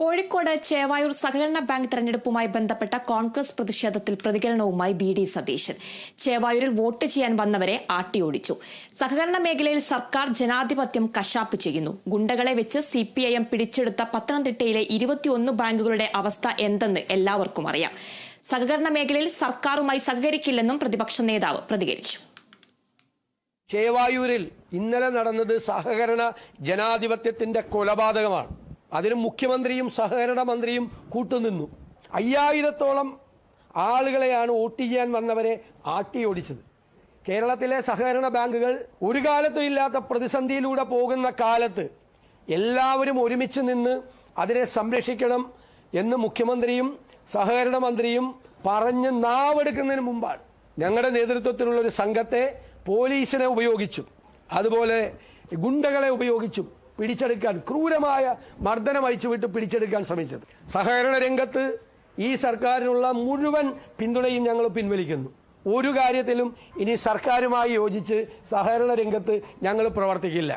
കോഴിക്കോട് ചേവായൂർ സഹകരണ ബാങ്ക് തെരഞ്ഞെടുപ്പുമായി ബന്ധപ്പെട്ട കോൺഗ്രസ് പ്രതിഷേധത്തിൽ പ്രതികരണവുമായി ബി ഡി സതീശൻ. ചേവായൂരിൽ വോട്ട് ചെയ്യാൻ വന്നവരെ ആട്ടിയോടിച്ചു. സഹകരണ മേഖലയിൽ സർക്കാർ ജനാധിപത്യം കശാപ്പ് ചെയ്യുന്നു. ഗുണ്ടകളെ വെച്ച് സി പി ഐ എം പിടിച്ചെടുത്ത പത്തനംതിട്ടയിലെ ഇരുപത്തിയൊന്ന് ബാങ്കുകളുടെ അവസ്ഥ എന്തെന്ന് എല്ലാവർക്കും അറിയാം. സഹകരണ മേഖലയിൽ സർക്കാരുമായി സഹകരിക്കില്ലെന്നും പ്രതിപക്ഷ നേതാവ് പ്രതികരിച്ചു. ചേവായൂരിൽ ഇന്നലെ നടന്നത് സഹകരണ ജനാധിപത്യത്തിന്റെ കൊലപാതകമാണ്. അതിന് മുഖ്യമന്ത്രിയും സഹകരണ മന്ത്രിയും കൂട്ടുനിന്നു. അയ്യായിരത്തോളം ആളുകളെയാണ് വോട്ട് ചെയ്യാൻ വന്നവരെ ആട്ടിയോടിച്ചത് കേരളത്തിലെ സഹകരണ ബാങ്കുകൾ ഒരു കാലത്തും ഇല്ലാത്ത പ്രതിസന്ധിയിലൂടെ പോകുന്ന കാലത്ത് എല്ലാവരും ഒരുമിച്ച് നിന്ന് അതിനെ സംരക്ഷിക്കണം എന്ന് മുഖ്യമന്ത്രിയും സഹകരണ മന്ത്രിയും പറഞ്ഞ് നാവെടുക്കുന്നതിന് മുമ്പാണ്. ഞങ്ങളുടെ നേതൃത്വത്തിലുള്ള ഒരു സംഘത്തെ പോലീസിനെ ഉപയോഗിച്ചും അതുപോലെ ഗുണ്ടകളെ ഉപയോഗിച്ചും പിടിച്ചെടുക്കാൻ ക്രൂരമായ മർദ്ദനം അയച്ചുവിട്ട് പിടിച്ചെടുക്കാൻ ശ്രമിച്ചത്. സഹകരണ രംഗത്ത് ഈ സർക്കാരിനുള്ള മുഴുവൻ പിന്തുണയും ഞങ്ങൾ പിൻവലിക്കുന്നു. ഒരു കാര്യത്തിലും ഇനി സർക്കാരുമായി യോജിച്ച് സഹകരണ രംഗത്ത് ഞങ്ങൾ പ്രവർത്തിക്കില്ല.